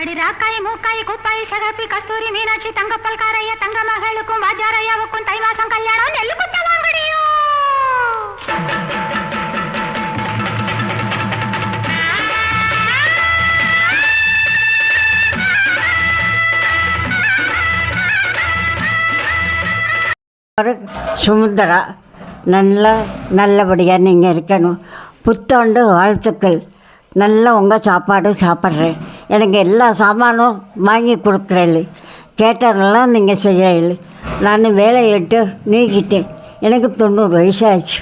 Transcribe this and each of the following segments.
அடி ராக்காய் மூக்காய் குப்பாய் சகப்பி கஸ்தூரி மீனாட்சி தங்கப்பல் காரைய தங்க மகளுக்கும் வாஜாரையாவுக்கும் தை மாசம் கல்யாணம் நெல்லு குத்த ஒரு சுமுந்தரா நல்லா நல்லபடியாக நீங்கள் இருக்கணும். புத்தாண்டு வாழ்த்துக்கள். நல்லா உங்கள் சாப்பாடு சாப்பிட்றேன். எனக்கு எல்லா சாமானும் வாங்கி கொடுக்குறேன் கேட்டதெல்லாம் நீங்கள் செய்யல நான் வேலையிட்டு நீக்கிட்டேன். எனக்கு தொண்ணூறு வயசாச்சு.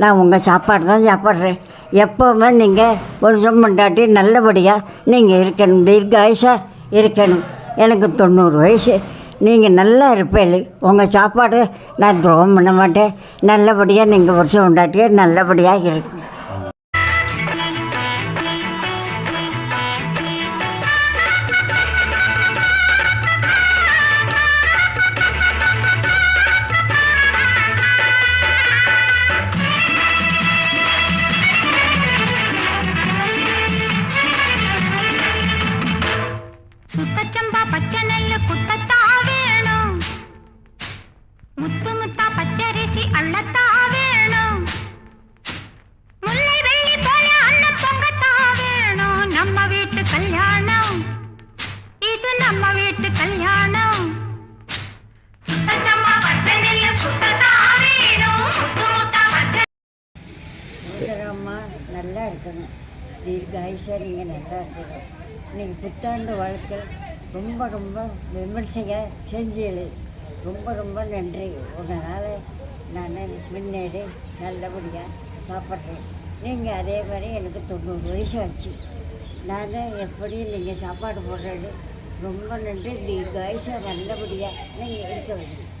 நான் உங்கள் சாப்பாடு தான் சாப்பிட்றேன். எப்போவுமே நீங்கள் ஒரு சும்மண்டாட்டி நல்லபடியாக நீங்கள் இருக்கணும். தீர்காயுஷாக இருக்கணும். எனக்கு தொண்ணூறு வயசு. நீங்கள் நல்லா இருப்பேன் உங்கள் சாப்பாடு நான் துரோகம் பண்ண மாட்டேன். நல்லபடியாக நீங்கள் வருஷம் உண்டாட்டியே நல்லபடியாக இருக்கும் சுத்தச்சம்பா பச்சை நெல்லு குத்தத்தா வேணும். முத்து முத்தா பச்சரிசி அள்ளத்தா வேணும். முல்லை வெள்ளி போல அன்னம் பொங்கத்தா வேணும். நம்ம வீட்டு கல்யாணம். இது நம்ம வீட்டு கல்யாணம். சுத்தச்சம்பா பச்சை நெல்லு குத்தத்தா வேணும். முத்து முத்தா பச்சை அம்மா நல்லா இருக்கணும். தீர்காயுஷாக நீங்கள் நல்லா இருக்கணும். நீங்கள் புத்தாண்டு வாழ்க்கை ரொம்ப ரொம்ப விமர்சையாக செஞ்சது ரொம்ப ரொம்ப நன்றி. உங்களால் நான் முன்னேறி நல்லபடியாக சாப்பிட்றேன். நீங்கள் அதே மாதிரி எனக்கு தொண்ணூறு வயசு ஆச்சு. நான் எப்படி நீங்கள் சாப்பாடு போடுறது ரொம்ப நன்றி. தீர்காயுஷாக நல்லபடியாக நீங்கள் இருக்க வேண்டும்.